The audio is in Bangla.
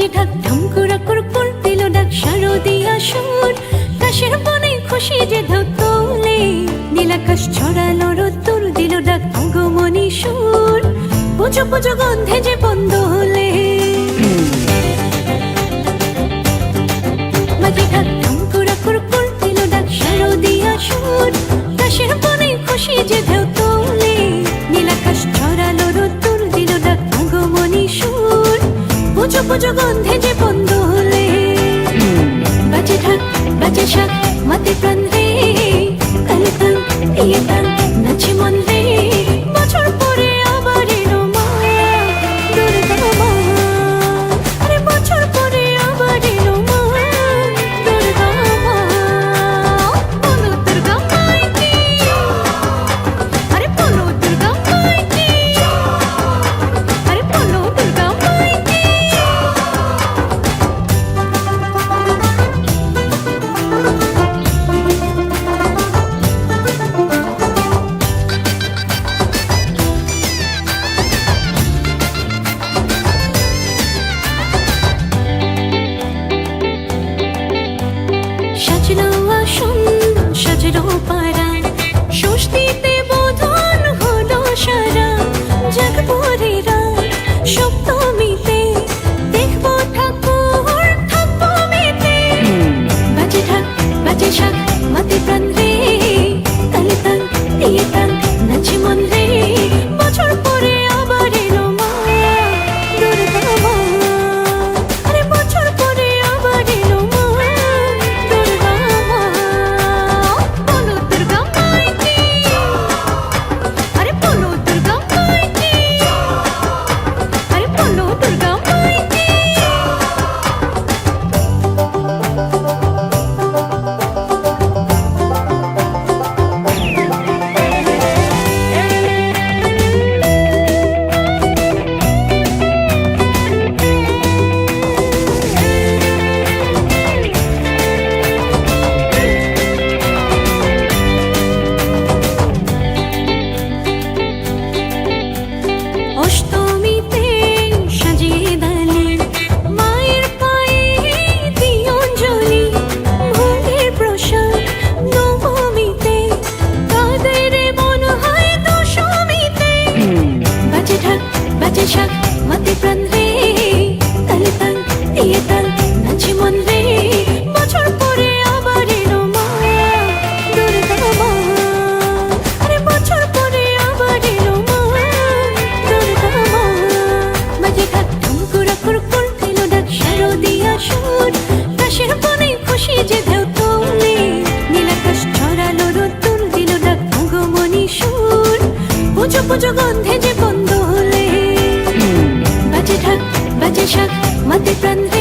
বাজে ঢাক ঢমকুরা কর্পূর দিল ডাক শারদিয়া সুর কাশের বনে খুশি যে ঢাক তোলে, নীলাকাশ ছড়ালো রোদ্দুর দিল ডাক, অগমনী সুর। পুজো পুজো গন্ধে যে বন্ধ হল সবুজ গন্ধে যে বন্ধু হলে বাজে ঢাক, বাজে শাক মাতে প্রাণ। রে কালে তাং ইয়ে তাং कचरों पर পুজো গন্ধে যে বন্ধ হলে বাজে ঢাক বাজে শাক মাতে প্রাণ।